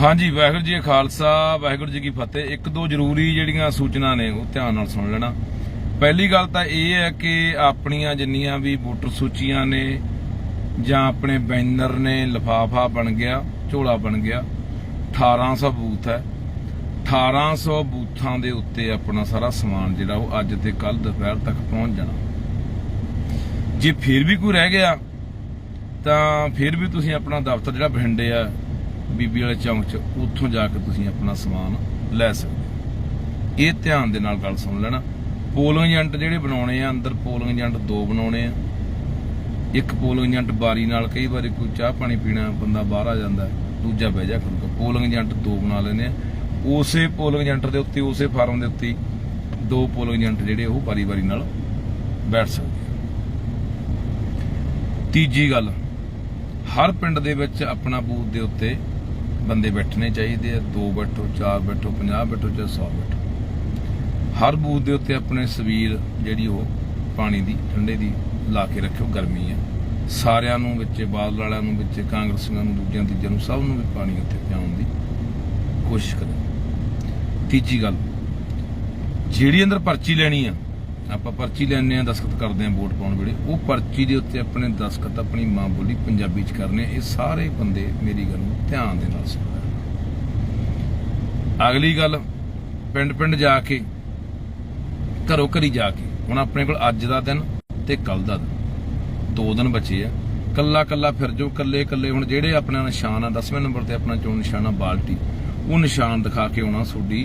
ਹਾਂਜੀ, ਵਾਹਿਗੁਰੂ ਜੀ ਖਾਲਸਾ, ਵਾਹਿਗੁਰੂ ਜੀ ਕੀ ਫਤਿਹ। ਇੱਕ ਦੋ ਜ਼ਰੂਰੀ ਜਿਹੜੀਆਂ ਸੂਚਨਾ ਨੇ, ਉਹ ਧਿਆਨ ਨਾਲ ਸੁਣ ਲੈਣਾ। ਪਹਿਲੀ ਗੱਲ ਤਾਂ ਇਹ ਹੈ ਕਿ ਆਪਣੀਆਂ ਜਿੰਨੀਆਂ ਵੀ ਵੋਟਰ ਸੂਚੀਆਂ ਨੇ, ਜਾਂ ਆਪਣੇ ਬੈਨਰ ਨੇ, ਲਫਾਫਾ ਬਣ ਗਿਆ, ਝੋਲਾ ਬਣ ਗਿਆ 1800 ਬੂਥ ਹੈ। 1800 ਬੂਥਾਂ ਦੇ ਉੱਤੇ ਆਪਣਾ ਸਾਰਾ ਸਮਾਨ ਜਿਹੜਾ, ਉਹ ਅੱਜ ਤੇ ਕੱਲ ਦੁਪਹਿਰ ਤੱਕ ਪਹੁੰਚ ਜਾਣਾ। ਜੇ ਫਿਰ ਵੀ ਕੋਈ ਰਹਿ ਗਿਆ, ਤਾਂ ਫਿਰ ਵੀ ਤੁਸੀਂ ਆਪਣਾ ਦਫ਼ਤਰ ਜਿਹੜਾ ਬਠਿੰਡੇ ਆ ਬੀਬੀ ਵਾਲੇ ਚੌਂਕ 'ਚ, ਉੱਥੋਂ ਜਾ ਕੇ ਤੁਸੀਂ ਆਪਣਾ ਸਮਾਨ ਲੈ ਸਕਦੇ ਇਹ ਧਿਆਨ ਦੇ ਨਾਲ ਗੱਲ ਸੁਣ ਲੈਣਾ। ਪੋਲਿੰਗ ਏਜੰਟ ਜਿਹੜੇ ਬਣਾਉਣੇ ਆ, ਅੰਦਰ ਪੋਲਿੰਗ ਏਜੰਟ ਦੋ ਬਣਾਉਣੇ ਆ। ਇੱਕ ਪੋਲਿੰਗ ਏਜੰਟ ਬਾਰੀ ਨਾਲ ਕਈ ਵਾਰੀ ਕੋਈ ਚਾਹ ਪਾਣੀ ਪੀਣਾ, ਬੰਦਾ ਬਾਹਰ ਆ ਜਾਂਦਾ ਦੂਜਾ ਬਹਿ ਜਾ ਕਰੂਗਾ। ਪੋਲਿੰਗ ਏਜੰਟ ਦੋ ਬਣਾ ਲੈਨੇ ਆ। ਉਸੇ ਪੋਲਿੰਗ ਏਜੰਟ ਦੇ ਉੱਤੇ, ਉਸੇ ਫਾਰਮ ਦੇ ਉੱਤੇ ਦੋ ਪੋਲਿੰਗ ਏਜੰਟ ਜਿਹੜੇ ਉਹ ਵਾਰੀ ਵਾਰੀ ਨਾਲ ਬੈਠ ਸਕਦੇ ਤੀਜੀ ਗੱਲ, ਹਰ ਪਿੰਡ ਦੇ ਵਿੱਚ ਆਪਣਾ ਬੂਥ ਦੇ ਉੱਤੇ ਬੰਦੇ ਬੈਠਣੇ ਚਾਹੀਦੇ ਆ, ਦੋ ਬੈਠੋ, ਚਾਰ ਬੈਠੋ 50 ਬੈਠੋ ਚਾਹੇ 100 ਬੈਠੋ। ਹਰ ਬੂਥ ਦੇ ਉੱਤੇ ਆਪਣੇ ਸਵੀਰ ਜਿਹੜੀ ਉਹ ਪਾਣੀ ਦੀ, ਠੰਡੇ ਦੀ ਲਾ ਕੇ ਰੱਖਿਓ, ਗਰਮੀ ਹੈ ਸਾਰਿਆਂ ਨੂੰ ਵਿੱਚ, ਬਾਦਲ ਵਾਲਿਆਂ ਨੂੰ ਵਿੱਚ, ਕਾਂਗਰਸੀਆਂ ਨੂੰ, ਦੂਜਿਆਂ, ਤੀਜਿਆਂ ਨੂੰ ਸਭ ਨੂੰ ਵੀ ਪਾਣੀ ਉੱਥੇ ਪਿਆਉਣ ਦੀ ਕੋਸ਼ਿਸ਼ ਕਰੋ। ਤੀਜੀ ਗੱਲ, ਜਿਹੜੀ ਅੰਦਰ ਪਰਚੀ ਲੈਣੀ ਆ ਆਪਾਂ ਪਰਚੀ ਲੈਣੇ ਆ ਦਸਖਤ ਕਰਦੇ ਆ ਵੋਟ ਪਾਉਣ ਵੇਲੇ, ਉਹ ਪਰਚੀ ਦੇ ਉੱਤੇ ਆਪਣੇ ਦਸਖਤ, ਆਪਣੀ ਮਾਂ ਬੋਲੀ ਪੰਜਾਬੀ ਚ ਕਰਨੇ, ਇਹ ਸਾਰੇ ਬੰਦੇ ਮੇਰੀ ਗੱਲ ਨੂੰ ਧਿਆਨ ਦੇ ਨਾਲ ਸੁਣੋ ਅਗਲੀ ਗੱਲ ਪਿੰਡ ਪਿੰਡ ਜਾ ਕੇ ਘਰੋਂ ਘਰੀ ਜਾ ਕੇ, ਹੁਣ ਆਪਣੇ ਕੋਲ ਅੱਜ ਦਾ ਦਿਨ ਤੇ ਕੱਲ ਦਾ ਦਿਨ। ਦੋ ਦਿਨ ਬਚੇ ਆ। ਕੱਲਾ ਕੱਲਾ ਫਿਰ ਜੋ ਕੱਲੇ ਕੱਲੇ ਹੁਣ ਜਿਹੜੇ ਆਪਣਾ ਨਿਸ਼ਾਨ ਆ 10ਵੇਂ ਨੰਬਰ ਤੇ ਆਪਣਾ ਚੋਣ ਨਿਸ਼ਾਨ ਆ ਬਾਲਟੀ, ਉਹ ਨਿਸ਼ਾਨ ਦਿਖਾ ਕੇ ਆਉਣਾ ਤੁਹਾਡੀ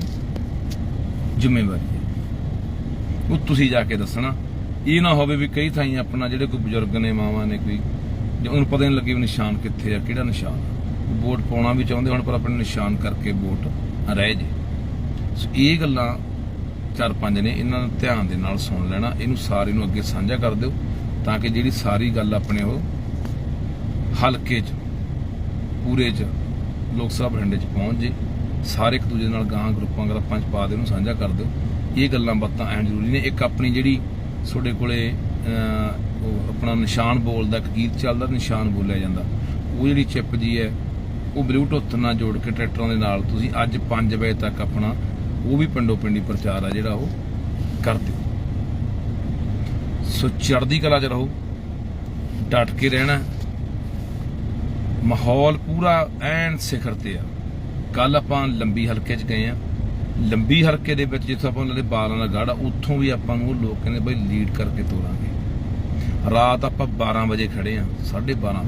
ਜ਼ਿੰਮੇਵਾਰੀ ਹੈ। ਉਹ ਤੁਸੀਂ ਜਾ ਕੇ ਦੱਸਣਾ। ਇਹ ਨਾ ਹੋਵੇ ਵੀ ਕਈ ਥਾਈਂ ਆਪਣਾ ਜਿਹੜੇ ਕੋਈ ਬਜ਼ੁਰਗ ਨੇ, ਮਾਵਾਂ ਨੇ ਕੋਈ ਉਹਨੂੰ ਪਤਾ ਨਹੀਂ ਲੱਗੇ ਵੀ ਨਿਸ਼ਾਨ ਕਿੱਥੇ ਆ, ਕਿਹੜਾ ਨਿਸ਼ਾਨ ਵੋਟ ਪਾਉਣਾ ਵੀ ਚਾਹੁੰਦੇ ਹੁਣ, ਪਰ ਆਪਣੇ ਨਿਸ਼ਾਨ ਕਰਕੇ ਵੋਟ ਰਹਿ ਜੇ। ਸੋ ਇਹ ਗੱਲਾਂ ਚਾਰ ਪੰਜ ਨੇ, ਇਹਨਾਂ ਨੂੰ ਧਿਆਨ ਦੇ ਨਾਲ ਸੁਣ ਲੈਣਾ। ਇਹਨੂੰ ਸਾਰੇ ਨੂੰ ਅੱਗੇ ਸਾਂਝਾ ਕਰ ਦਿਓ, ਤਾਂ ਕਿ ਜਿਹੜੀ ਸਾਰੀ ਗੱਲ ਆਪਣੇ ਉਹ ਹਲਕੇ 'ਚ, ਪੂਰੇ 'ਚ, ਲੋਕ ਸਭਾ ਬਠਿੰਡੇ 'ਚ ਪਹੁੰਚ ਜੇ। ਸਾਰੇ ਇੱਕ ਦੂਜੇ ਨਾਲ ਗਾਂ ਗਰੁੱਪਾਂ ਗਰੁੱਪਾਂ 'ਚ ਪਾ ਦਿਓ ਉਹਨੂੰ ਸਾਂਝਾ ਕਰ ਦਿਓ। ਇਹ ਗੱਲਾਂ ਬਾਤਾਂ ਐਂ ਜ਼ਰੂਰੀ ਨੇ। ਇੱਕ ਆਪਣੀ ਜਿਹੜੀ ਤੁਹਾਡੇ ਕੋਲੇ ਆਪਣਾ ਨਿਸ਼ਾਨ ਬੋਲਦਾ, ਇੱਕ ਗੀਤ ਚੱਲਦਾ ਨਿਸ਼ਾਨ ਬੋਲਿਆ ਜਾਂਦਾ। ਉਹ ਜਿਹੜੀ ਚਿੱਪ ਜੀ ਹੈ, ਉਹ ਬਲੂਟੁੱਥ ਨਾਲ ਜੋੜ ਕੇ ਟਰੈਕਟਰਾਂ ਦੇ ਨਾਲ ਤੁਸੀਂ ਅੱਜ 5 ਵਜੇ ਤੱਕ ਆਪਣਾ ਉਹ ਵੀ ਪਿੰਡੋ ਪਿੰਡੀ ਪ੍ਰਚਾਰ ਆ ਜਿਹੜਾ ਉਹ ਕਰ ਦਿਓ। ਸੋ ਚੜ੍ਹਦੀ ਕਲਾ 'ਚ ਰਹੋ, ਡਟ ਕੇ ਰਹਿਣਾ। ਮਾਹੌਲ ਪੂਰਾ ਐਨ ਸਿਖਰ ਤੇ ਆ। ਕੱਲ ਆਪਾਂ ਲੰਬੀ ਹਲਕੇ 'ਚ ਗਏ ਆ। ਲੰਬੀ ਹਰਕੇ ਦੇ ਵਿੱਚ ਜਿੱਥੇ ਆਪਾਂ ਉਹਨਾਂ ਦੇ ਬਾਲਾਂ ਦਾ ਗਾੜਾ ਉੱਥੋਂ ਵੀ ਆਪਾਂ ਨੂੰ ਲੋਕ ਕਹਿੰਦੇ ਬਈ ਲੀਡ ਕਰਕੇ ਤੋਰਾਂਗੇ। ਰਾਤ ਆਪਾਂ 12 ਵਜੇ ਖੜੇ ਆ 12:30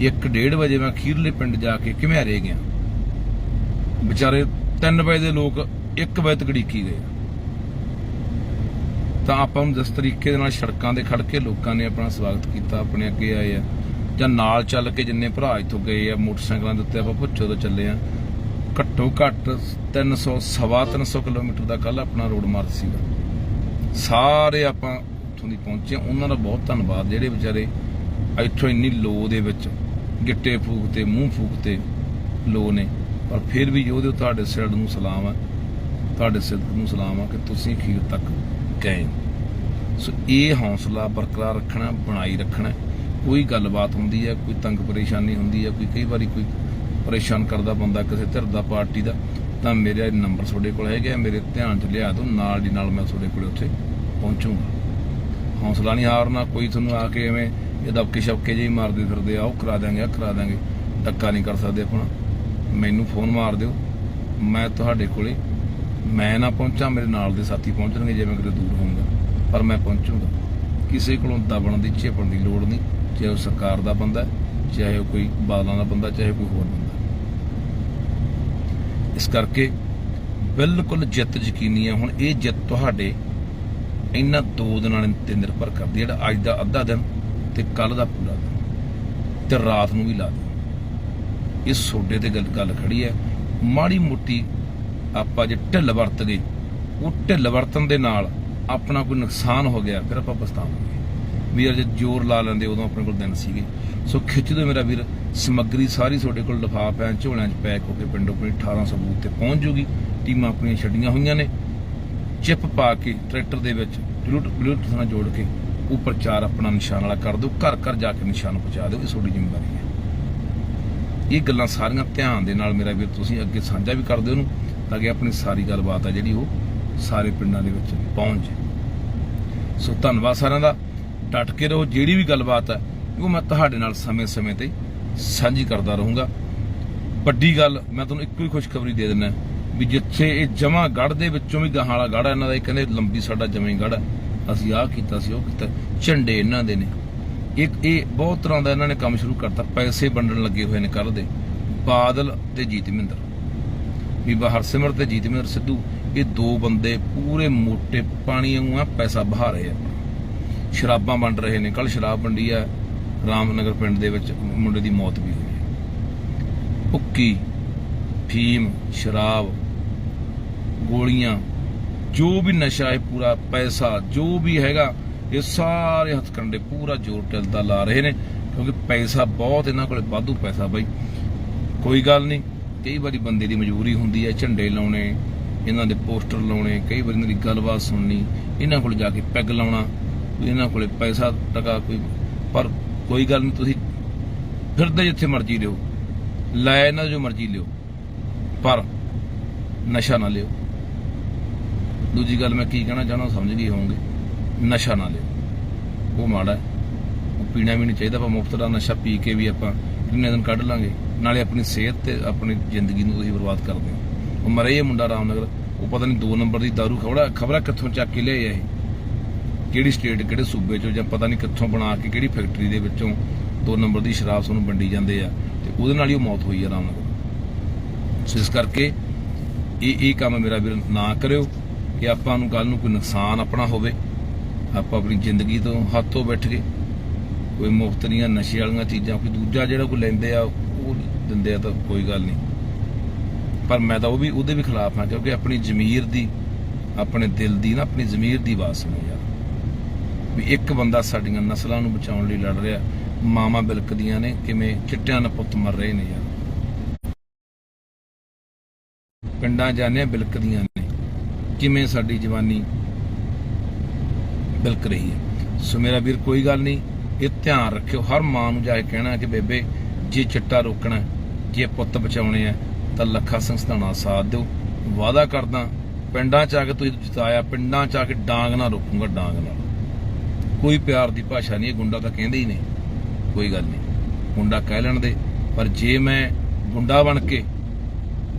ਇੱਕ ਡੇਢ ਵਜੇ ਮੈਂ ਖੀਰਲੇ ਪਿੰਡ ਜਾ ਕੇ ਘਮਿਆਰੇ ਗਿਆ। ਵਿਚਾਰੇ 3 ਵਜੇ ਦੇ ਲੋਕ 1 ਵਜੇ ਤੱਕ ਢੀਕੀ ਗਏ। ਤਾਂ ਆਪਾਂ ਨੂੰ ਜਿਸ ਤਰੀਕੇ ਦੇ ਨਾਲ ਸੜਕਾਂ ਤੇ ਖੜ ਕੇ ਲੋਕਾਂ ਨੇ ਆਪਣਾ ਸਵਾਗਤ ਕੀਤਾ, ਆਪਣੇ ਅੱਗੇ ਆਏ ਆ। ਜਾਂ ਨਾਲ ਚੱਲ ਕੇ ਜਿੰਨੇ ਭਰਾ ਇੱਥੋਂ ਗਏ ਆ, ਮੋਟਰਸਾਈਕਲਾਂ ਦੇ ਉੱਤੇ ਆਪਾਂ ਪੁੱਛੋ ਤੋਂ ਚੱਲੇ ਆ। ਘੱਟੋ ਘੱਟ 300 ਸਵਾ 300 ਕਿਲੋਮੀਟਰ ਦਾ ਕੱਲ ਆਪਣਾ ਰੋਡ ਮਾਰਚ ਸੀਗਾ। ਸਾਰੇ ਆਪਾਂ ਉੱਥੋਂ ਦੀ ਪਹੁੰਚੇ ਉਹਨਾਂ ਦਾ ਬਹੁਤ ਧੰਨਵਾਦ। ਜਿਹੜੇ ਵਿਚਾਰੇ ਇੱਥੋਂ ਇੰਨੀ ਲੋ ਦੇ ਵਿੱਚ ਗਿੱਟੇ ਫੂਕ ਤੇ ਮੂੰਹ ਫੂਕ ਤੇ ਲੋ ਨੇ। ਪਰ ਫਿਰ ਵੀ ਉਹਦੇ ਤੁਹਾਡੇ ਸਿਰ ਨੂੰ ਸਲਾਮ ਆ। ਤੁਹਾਡੇ ਸਿਰ ਨੂੰ ਸਲਾਮ ਆ ਕਿ ਤੁਸੀਂ ਅਖੀਰ ਤੱਕ ਗਏ। ਸੋ ਇਹ ਹੌਸਲਾ ਬਰਕਰਾਰ ਰੱਖਣਾ, ਬਣਾਈ ਰੱਖਣਾ। ਕੋਈ ਗੱਲਬਾਤ ਹੁੰਦੀ ਹੈ, ਕੋਈ ਤੰਗ ਪਰੇਸ਼ਾਨੀ ਹੁੰਦੀ ਹੈ, ਕੋਈ ਕਈ ਵਾਰੀ ਕੋਈ ਪਰੇਸ਼ਾਨ ਕਰਦਾ ਬੰਦਾ ਕਿਸੇ ਧਿਰ ਦਾ ਪਾਰਟੀ ਦਾ ਤਾਂ ਮੇਰਾ ਨੰਬਰ ਤੁਹਾਡੇ ਕੋਲ ਹੈਗੇ ਆ, ਮੇਰੇ ਧਿਆਨ 'ਚ ਲਿਆ ਦਿਓ ਨਾਲ ਦੀ ਨਾਲ ਮੈਂ ਤੁਹਾਡੇ ਕੋਲ ਉੱਥੇ ਪਹੁੰਚੂਗਾ। ਹੌਸਲਾ ਨਹੀਂ ਹਾਰਨਾ ਕੋਈ ਤੁਹਾਨੂੰ ਆ ਕੇ ਐਵੇਂ ਇਹ ਦਬਕੇ ਸ਼ਬਕੇ ਜਿਹੀ ਮਾਰਦੇ ਫਿਰਦੇ ਆ ਉਹ ਕਰਾ ਦਾਂਗੇ ਆ ਕਰਾ ਦਾਂਗੇ ਧੱਕਾ ਨਹੀਂ ਕਰ ਸਕਦੇ ਆਪਣਾ। ਮੈਨੂੰ ਫੋਨ ਮਾਰ ਦਿਓ ਮੈਂ ਤੁਹਾਡੇ ਕੋਲੇ ਮੈਂ ਨਾ ਪਹੁੰਚਾਂ ਮੇਰੇ ਨਾਲ ਦੇ ਸਾਥੀ ਪਹੁੰਚਣਗੇ ਜੇ ਮੈਂ ਕਿਤੇ ਦੂਰ ਹੋਊਂਗਾ ਪਰ ਮੈਂ ਪਹੁੰਚੂਗਾ। ਕਿਸੇ ਕੋਲੋਂ ਦਬਣ ਦੀ ਝੇਪਣ ਦੀ ਲੋੜ ਨਹੀਂ ਚਾਹੇ ਉਹ ਸਰਕਾਰ ਦਾ ਬੰਦਾ ਚਾਹੇ ਉਹ ਕੋਈ ਬਾਦਲਾਂ ਦਾ ਬੰਦਾ ਚਾਹੇ ਕੋਈ ਹੋਰ ਬੰਦਾ। ਇਸ ਕਰਕੇ ਬਿਲਕੁਲ ਜਿੱਤ ਯਕੀਨੀ ਹੈ। ਹੁਣ ਇਹ ਜਿੱਤ ਤੁਹਾਡੇ ਇਹਨਾਂ ਦੋ ਦਿਨਾਂ ਤੇ ਨਿਰਭਰ ਕਰਦੀ ਹੈ। ਜਿਹੜਾ ਅੱਜ ਦਾ ਅੱਧਾ ਦਿਨ ਤੇ ਕੱਲ ਦਾ ਪੂਰਾ ਦਿਨ ਤੇ ਰਾਤ ਨੂੰ ਵੀ ਲਾ ਦਿਓ। ਇਹ ਸੋਡੇ ਤੇ ਗੱਲ ਗੱਲ ਖੜੀ ਹੈ। ਮਾੜੀ ਮੋਟੀ ਆਪਾਂ ਜੇ ਢਿੱਲ ਵਰਤ ਗਏ, ਉਹ ਢਿੱਲ ਵਰਤਨ ਦੇ ਨਾਲ ਆਪਣਾ ਕੋਈ ਨੁਕਸਾਨ ਹੋ ਗਿਆ, ਫਿਰ ਆਪਾਂ ਪਛਤਾਵਾਂਗੇ। ਵੀਰ ਜੇ ਜ਼ੋਰ ਲਾ ਲੈਂਦੇ ਉਦੋਂ ਆਪਣੇ ਕੋਲ ਦਿਨ ਸੀਗੇ। ਸੋ ਖਿੱਚ ਦਿਓ ਮੇਰਾ ਵੀਰ, ਸਮੱਗਰੀ ਸਾਰੀ ਤੁਹਾਡੇ ਕੋਲ ਲਿਫਾਫਿਆਂ, ਝੋਲਿਆਂ 'ਚ ਪੈਕ ਹੋ ਕੇ ਪਿੰਡੋਂ ਪਿੰਡ 1800 ਬੂਥ ਤੇ ਪਹੁੰਚ ਜੂਗੀ। ਟੀਮਾਂ ਆਪਣੀਆਂ ਛੱਡੀਆਂ ਹੋਈਆਂ ਨੇ। ਚਿਪ ਪਾ ਕੇ ਟਰੈਕਟਰ ਦੇ ਵਿੱਚ ਬਲੂਟੁੱਥ ਬਲੂਟੁੱਥ ਨਾਲ ਜੋੜ ਕੇ ਉਹ ਪ੍ਰਚਾਰ ਆਪਣਾ ਨਿਸ਼ਾਨ ਵਾਲਾ ਕਰ ਦਿਓ। ਘਰ ਘਰ ਜਾ ਕੇ ਨਿਸ਼ਾਨ ਪਹੁੰਚਾ ਦਿਓ। ਇਹ ਤੁਹਾਡੀ ਜ਼ਿੰਮੇਵਾਰੀ ਹੈ। ਇਹ ਗੱਲਾਂ ਸਾਰੀਆਂ ਧਿਆਨ ਦੇ ਨਾਲ ਮੇਰਾ ਵੀਰ, ਤੁਸੀਂ ਅੱਗੇ ਸਾਂਝਾ ਵੀ ਕਰਦੇ ਉਹਨੂੰ, ਤਾਂ ਕਿ ਆਪਣੀ ਸਾਰੀ ਗੱਲਬਾਤ ਆ ਜਿਹੜੀ ਉਹ ਸਾਰੇ ਪਿੰਡਾਂ ਦੇ ਵਿੱਚ ਪਹੁੰਚ ਜਾਏ। ਸੋ ਧੰਨਵਾਦ ਸਾਰਿਆਂ ਦਾ। ਡਟ ਕੇ ਰਹੋ, ਜਿਹੜੀ ਵੀ ਗੱਲਬਾਤ ਹੈ, ਉਹ ਮੈਂ ਤੁਹਾਡੇ ਨਾਲ ਸਮੇਂ-ਸਮੇਂ ਤੇ ਸਾਂਝੀ ਕਰਦਾ ਰਹੂੰਗਾ। ਵੱਡੀ ਗੱਲ, ਮੈਂ ਤੁਹਾਨੂੰ ਇੱਕੋ ਹੀ ਖੁਸ਼ਖਬਰੀ ਦੇ ਦਿੰਦਾ ਵੀ ਜਿੱਥੇ ਇਹ ਜਮਾ ਗੜ ਦੇ ਵਿੱਚੋਂ ਵੀ ਗਾਹਾਂ ਵਾਲਾ ਗੜ ਇਹਨਾਂ ਦਾ ਇਹ ਕਹਿੰਦੇ ਲੰਬੀ ਸਾਡਾ ਜਮੇ ਗੜ ਅਸੀਂ ਆਹ ਕੀਤਾ ਸੀ, ਉਹ ਕੀਤਾ। ਝੰਡੇ ਇਹਨਾਂ ਦੇ ਨੇ। ਇੱਕ ਇਹ ਬਹੁਤ ਤਰ੍ਹਾਂ ਦਾ ਇਹਨਾਂ ਨੇ ਕੰਮ ਸ਼ੁਰੂ ਕਰਤਾ, ਪੈਸੇ ਵੰਡਣ ਲੱਗੇ ਹੋਏ ਨੇ ਕੱਲ ਦੇ। ਬਾਦਲ ਤੇ ਜੀਤਮਿੰਦਰ। ਬੀਬਾ ਹਰਸਿਮਰ ਤੇ ਜੀਤਮਿੰਦਰ ਸਿੱਧੂ, ਇਹ ਦੋ ਬੰਦੇ ਪੂਰੇ ਮੋਟੇ ਪਾਣੀ ਵਾਂਗੂ ਪੈਸਾ ਬਹਾ ਰਹੇ ਆ। ਸ਼ਰਾਬਾਂ ਵੰਡ ਰਹੇ ਨੇ। ਕੱਲ ਸ਼ਰਾਬ ਵੰਡੀ ਆ ਰਾਮਨਗਰ ਪਿੰਡ ਦੇ ਵਿੱਚ, ਮੁੰਡੇ ਦੀ ਮੌਤ ਵੀ ਹੋਈ ਹੈ। ਭੁੱਕੀ, ਫੀਮ, ਸ਼ਰਾਬ, ਗੋਲੀਆਂ, ਜੋ ਵੀ ਨਸ਼ਾ ਹੈ, ਪੂਰਾ ਪੈਸਾ, ਜੋ ਵੀ ਹੈਗਾ, ਇਹ ਸਾਰੇ ਹੱਥਕੰਡੇ ਪੂਰਾ ਜ਼ੋਰ ਟਿਲਦਾ ਲਾ ਰਹੇ ਨੇ, ਕਿਉਂਕਿ ਪੈਸਾ ਬਹੁਤ ਇਹਨਾਂ ਕੋਲੇ, ਵਾਧੂ ਪੈਸਾ ਬਾਈ। ਕੋਈ ਗੱਲ ਨਹੀਂ, ਕਈ ਵਾਰੀ ਬੰਦੇ ਦੀ ਮਜਬੂਰੀ ਹੁੰਦੀ ਹੈ, ਝੰਡੇ ਲਾਉਣੇ, ਇਹਨਾਂ ਦੇ ਪੋਸਟਰ ਲਾਉਣੇ, ਕਈ ਵਾਰੀ ਇਹਨਾਂ ਦੀ ਗੱਲਬਾਤ ਸੁਣਨੀ, ਇਹਨਾਂ ਕੋਲ ਜਾ ਕੇ ਪੈਗ ਲਾਉਣਾ ਵੀ ਇਹਨਾਂ ਕੋਲੇ ਪੈਸਾ ਟਕਾ ਕੋਈ, ਪਰ ਕੋਈ ਗੱਲ ਨਹੀਂ, ਤੁਸੀਂ ਫਿਰਦੇ ਜਿੱਥੇ ਮਰਜ਼ੀ ਲਿਓ ਲੈ ਇਹਨਾਂ ਜੋ ਮਰਜ਼ੀ ਲਿਓ, ਪਰ ਨਸ਼ਾ ਨਾ ਲਿਓ। ਦੂਜੀ ਗੱਲ ਮੈਂ ਕੀ ਕਹਿਣਾ ਚਾਹੁੰਦਾ ਸਮਝ ਗਏ ਹੋਵੋਗੇ। ਨਸ਼ਾ ਨਾ ਲਿਓ। ਉਹ ਮਾੜਾ ਹੈ। ਉਹ ਪੀਣਾ ਵੀ ਨਹੀਂ ਚਾਹੀਦਾ, ਆਪਾਂ ਮੁਫਤ ਦਾ ਨਸ਼ਾ ਪੀ ਕੇ ਵੀ ਆਪਾਂ ਕਿੰਨੇ ਦਿਨ ਕੱਢ ਲਾਂਗੇ। ਨਾਲੇ ਆਪਣੀ ਸਿਹਤ ਤੇ ਆਪਣੀ ਜ਼ਿੰਦਗੀ ਨੂੰ ਤੁਸੀਂ ਬਰਬਾਦ ਕਰਦੇ ਹੋ। ਉਹ ਮਰੇ ਇਹ ਮੁੰਡਾ ਰਾਮਨਗਰ, ਉਹ ਪਤਾ ਨਹੀਂ 2 ਨੰਬਰ ਦੀ ਦਾਰੂ ਖਬੜਾ ਖਬਰਾ ਕਿੱਥੋਂ ਚੱਕ ਕੇ ਲਿਆਇਆ ਇਹ। ਕਿਹੜੀ ਸਟੇਟ ਕਿਹੜੇ ਸੂਬੇ ਚੋਂ ਜਾਂ ਪਤਾ ਨਹੀਂ ਕਿੱਥੋਂ ਬਣਾ ਕੇ ਕਿਹੜੀ ਫੈਕਟਰੀ ਦੇ ਵਿੱਚੋਂ ਦੋ ਨੰਬਰ ਦੀ ਸ਼ਰਾਬ ਸਾਨੂੰ ਵੰਡੀ ਜਾਂਦੇ ਆ ਤੇ ਉਹਦੇ ਨਾਲ ਹੀ ਉਹ ਮੌਤ ਹੋਈ ਆ ਰਾਮਨਗਰ ਸੋ ਇਸ ਕਰਕੇ ਇਹ ਇਹ ਕੰਮ ਮੇਰਾ ਵੀਰ ਨਾ ਕਰਿਓ ਕਿ ਆਪਾਂ ਨੂੰ ਕੱਲ ਨੂੰ ਕੋਈ ਨੁਕਸਾਨ ਆਪਣਾ ਹੋਵੇ। ਆਪਾਂ ਆਪਣੀ ਜ਼ਿੰਦਗੀ ਤੋਂ ਹੱਥੋਂ ਬੈਠ ਕੇ ਕੋਈ ਮੁਫਤ ਦੀਆਂ ਨਸ਼ੇ ਵਾਲੀਆਂ ਚੀਜ਼ਾਂ, ਕੋਈ ਦੂਜਾ ਜਿਹੜਾ ਕੋਈ ਲੈਂਦੇ ਆ, ਉਹ ਦਿੰਦੇ ਆ ਤਾਂ ਕੋਈ ਗੱਲ ਨਹੀਂ। ਪਰ ਮੈਂ ਤਾਂ ਉਹ ਵੀ, ਉਹਦੇ ਵੀ ਖਿਲਾਫ ਹਾਂ ਕਿਉਂਕਿ ਆਪਣੀ ਜ਼ਮੀਰ ਦੀ, ਆਪਣੇ ਦਿਲ ਦੀ ਨਾ, ਆਪਣੀ ਜ਼ਮੀਰ ਦੀ ਆਵਾਜ਼ ਸੁਣੋ ਯਾਰ। ਵੀ ਇੱਕ ਬੰਦਾ ਸਾਡੀਆਂ ਨਸਲਾਂ ਨੂੰ ਬਚਾਉਣ ਲਈ ਲੜ ਰਿਹਾ ਮਾਮਾ ਬਿਲਕਦੀਆਂ ਨੇ, ਕਿਵੇਂ ਚਿੱਟਿਆਂ ਨਾਲ ਪੁੱਤ ਮਰ ਰਹੇ ਨੇ ਯਾਰ। ਪਿੰਡਾਂ ਜਾਣੇ ਬਿਲਕਦੀਆਂ ਨੇ, ਕਿਵੇਂ ਸਾਡੀ ਜਵਾਨੀ ਬਿਲਕ ਰਹੀ ਹੈ। ਸੋ ਮੇਰਾ ਵੀਰ, ਕੋਈ ਗੱਲ ਨਹੀਂ, ਇਹ ਧਿਆਨ ਰੱਖਿਓ, ਹਰ ਮਾਂ ਨੂੰ ਜਾ ਕੇ ਕਹਿਣਾ ਕਿ ਬੇਬੇ, ਜੇ ਚਿੱਟਾ ਰੋਕਣਾ, ਜੇ ਪੁੱਤ ਬਚਾਉਣੇ ਆ, ਤਾਂ ਲੱਖਾ ਸੰਸਥਾਣਾ ਸਾਥ ਦਿਓ। ਵਾਅਦਾ ਕਰਦਾ, ਪਿੰਡਾਂ ਚ ਆ ਕੇ ਤੁਸੀਂ ਜਿਤਾਇਆ, ਪਿੰਡਾਂ ਚ ਆ ਕੇ ਡਾਂਗ ਨਾ ਰੋਕੂਗਾ, ਡਾਂਗ ਨਾਲ ਕੋਈ ਪਿਆਰ ਦੀ ਭਾਸ਼ਾ ਨਹੀਂ ਇਹ ਗੁੰਡਾ ਤਾਂ ਕਹਿੰਦੇ ਹੀ ਨੇ। ਕੋਈ ਗੱਲ ਨਹੀਂ। ਗੁੰਡਾ ਕਹਿ ਲੈਣ ਦੇ। ਪਰ ਜੇ ਮੈਂ ਗੁੰਡਾ ਬਣ ਕੇ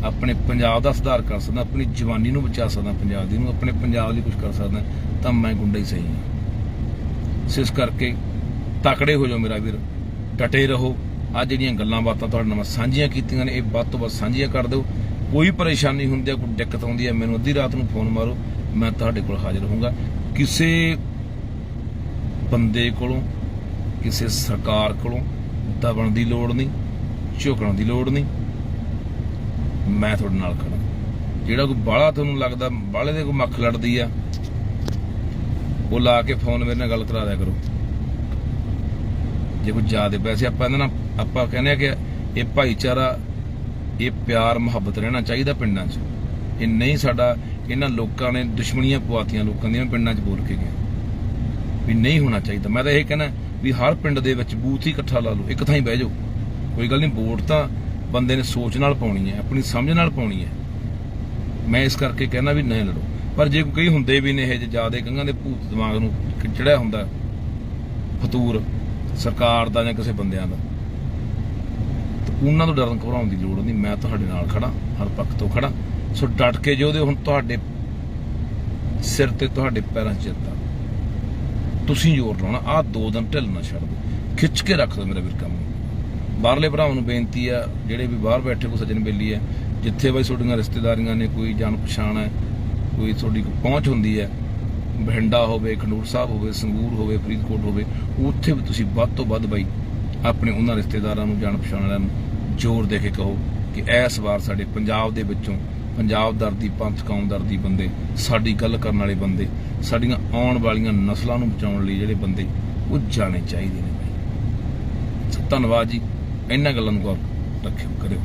ਆਪਣੇ ਪੰਜਾਬ ਦਾ ਸੁਧਾਰ ਕਰ ਸਕਦਾ, ਆਪਣੀ ਜਵਾਨੀ ਨੂੰ ਬਚਾ ਸਕਦਾ, ਪੰਜਾਬ ਦੀ ਨੂੰ ਆਪਣੇ ਪੰਜਾਬ ਲਈ ਕੁਝ ਕਰ ਸਕਦਾ, ਤਾਂ ਮੈਂ ਗੁੰਡਾ ਹੀ ਸਹੀ ਹਾਂ। ਸੋ ਇਸ ਕਰਕੇ ਤਕੜੇ ਹੋ ਜਾਓ ਮੇਰਾ ਵੀਰ। ਡਟੇ ਰਹੋ। ਆ ਜਿਹੜੀਆਂ ਗੱਲਾਂ ਬਾਤਾਂ ਤੁਹਾਡੇ ਨਾਲ ਸਾਂਝੀਆਂ ਕੀਤੀਆਂ ਨੇ, ਇਹ ਵੱਧ ਤੋਂ ਵੱਧ ਸਾਂਝੀਆਂ ਕਰ ਦਿਓ। ਕੋਈ ਪਰੇਸ਼ਾਨੀ ਹੁੰਦੀ ਹੈ ਕੋਈ ਦਿੱਕਤ ਆਉਂਦੀ ਹੈ ਮੈਨੂੰ ਅੱਧੀ ਰਾਤ ਨੂੰ ਫੋਨ ਮਾਰੋ। ਮੈਂ ਤੁਹਾਡੇ ਕੋਲ ਹਾਜ਼ਰ ਹੋਊਂਗਾ। ਕਿਸੇ ਬੰਦੇ ਕੋਲੋਂ, ਕਿਸੇ ਸਰਕਾਰ ਕੋਲੋਂ ਦਬਣ ਦੀ ਲੋੜ ਨਹੀਂ, ਝੁਕਣ ਦੀ ਲੋੜ ਨਹੀਂ। ਮੈਂ ਤੁਹਾਡੇ ਨਾਲ ਖੜਾ ਜਿਹੜਾ ਕੋਈ ਬਾਹਲਾ ਤੁਹਾਨੂੰ ਲੱਗਦਾ, ਬਾਹਲੇ ਦੇ ਕੋਈ ਮੱਖ ਲੜਦੀ ਆ, ਉਹ ਲਾ ਕੇ ਫੋਨ ਮੇਰੇ ਨਾਲ ਗੱਲ ਕਰਾ ਦਿਆ ਕਰੋ। ਜੇ ਕੋਈ ਜ਼ਿਆਦਾ ਪੈਸੇ ਆਪਾਂ ਇਹਨਾਂ ਨਾਲ, ਆਪਾਂ ਕਹਿੰਦੇ ਆ ਕਿ ਇਹ ਭਾਈਚਾਰਾ, ਇਹ ਪਿਆਰ, ਮੁਹੱਬਤ ਰਹਿਣਾ ਚਾਹੀਦਾ ਪਿੰਡਾਂ 'ਚ। ਇਹ ਨਹੀਂ ਸਾਡਾ, ਇਹਨਾਂ ਲੋਕਾਂ ਨੇ ਦੁਸ਼ਮਣੀਆਂ ਪਵਾਤੀਆਂ ਲੋਕਾਂ ਦੀਆਂ ਪਿੰਡਾਂ 'ਚ ਬੋਲ ਕੇ ਗਿਆ। ਵੀ ਨਹੀਂ ਹੋਣਾ ਚਾਹੀਦਾ। ਮੈਂ ਤਾਂ ਇਹ ਕਹਿੰਦਾ ਵੀ ਹਰ ਪਿੰਡ ਦੇ ਵਿੱਚ ਬੂਥ ਹੀ ਇਕੱਠਾ ਲਾ ਲਓ, ਇੱਕ ਥਾਂ ਹੀ ਬਹਿ ਜਾਓ। ਕੋਈ ਗੱਲ ਨਹੀਂ, ਵੋਟ ਤਾਂ ਬੰਦੇ ਨੇ ਸੋਚ ਨਾਲ ਪਾਉਣੀ ਹੈ, ਆਪਣੀ ਸਮਝ ਨਾਲ ਪਾਉਣੀ ਹੈ। ਮੈਂ ਇਸ ਕਰਕੇ ਕਹਿੰਦਾ ਵੀ ਨਹੀਂ ਲੜੋ। ਪਰ ਜੇ ਕੋਈ ਹੁੰਦੇ ਵੀ ਨੇ ਇਹ ਜਿਆਦੇ ਕੰਗਾਂ ਦੇ ਭੂਤ ਦਿਮਾਗ ਨੂੰ ਚੜਿਆ ਹੁੰਦਾ, ਫਤੂਰ ਸਰਕਾਰ ਦਾ ਜਾਂ ਕਿਸੇ ਬੰਦਿਆਂ ਦਾ ਉਹਨਾਂ ਤੋਂ ਡਰਨ ਘਬਰਾਉਣ ਦੀ ਲੋੜ ਨਹੀਂ। ਮੈਂ ਤੁਹਾਡੇ ਨਾਲ ਖੜਾ ਹਰ ਪੱਖ ਤੋਂ ਖੜਾ ਸੋ ਡਟ ਕੇ ਜੋ ਦੇ ਹੁਣ ਤੁਹਾਡੇ ਸਿਰ ਤੇ ਤੁਹਾਡੇ ਪੈਰਾਂ 'ਚ ਜਿੱਤਾ ਤੁਸੀਂ ਜ਼ੋਰ ਲਾਉਣਾ, ਆਹ ਦੋ ਦਿਨ ਢਿੱਲ ਨਾ ਛੱਡ ਦਿਓ। ਖਿੱਚ ਕੇ ਰੱਖ ਦਿਓ ਮੇਰਾ ਵੀਰ ਕੰਮ। ਬਾਹਰਲੇ ਭਰਾਵਾਂ ਨੂੰ ਬੇਨਤੀ ਆ, ਜਿਹੜੇ ਵੀ ਬਾਹਰ ਬੈਠੇ ਕੋ ਸੱਜਣ ਬੇਲੀ ਹੈ ਜਿੱਥੇ ਬਈ ਤੁਹਾਡੀਆਂ ਰਿਸ਼ਤੇਦਾਰੀਆਂ ਨੇ, ਕੋਈ ਜਾਣ ਪਛਾਣ ਹੈ, ਕੋਈ ਤੁਹਾਡੀ ਕੋਈ ਪਹੁੰਚ ਹੁੰਦੀ ਹੈ, ਬਠਿੰਡਾ ਹੋਵੇ, ਖੰਡੂਰ ਸਾਹਿਬ ਹੋਵੇ ਸੰਗੂਰ ਹੋਵੇ, ਫਰੀਦਕੋਟ ਹੋਵੇ, ਉੱਥੇ ਵੀ ਤੁਸੀਂ ਵੱਧ ਤੋਂ ਵੱਧ ਬਾਈ ਆਪਣੇ ਉਹਨਾਂ ਰਿਸ਼ਤੇਦਾਰਾਂ ਨੂੰ, ਜਾਣ ਪਛਾਣ ਵਾਲਿਆਂ ਨੂੰ ਜ਼ੋਰ ਦੇ ਕੇ ਕਹੋ ਕਿ ਇਸ ਵਾਰ ਸਾਡੇ ਪੰਜਾਬ ਦੇ ਵਿੱਚੋਂ ਪੰਜਾਬ ਦਰਦੀ ਪੰਥ, ਕੌਮ ਦਰਦੀ ਬੰਦੇ, ਸਾਡੀ ਗੱਲ ਕਰਨ ਵਾਲੇ ਬੰਦੇ, ਸਾਡੀਆਂ ਆਉਣ ਵਾਲੀਆਂ ਨਸਲਾਂ ਨੂੰ ਬਚਾਉਣ ਲਈ ਜਿਹੜੇ ਬੰਦੇ, ਉਹ ਜਾਣੇ ਚਾਹੀਦੇ ਨੇ ਧੰਨਵਾਦ ਜੀ। ਇਹਨਾਂ ਗੱਲਾਂ ਨੂੰ ਗੌਰ ਰੱਖਿਓ, ਕਰਿਓ।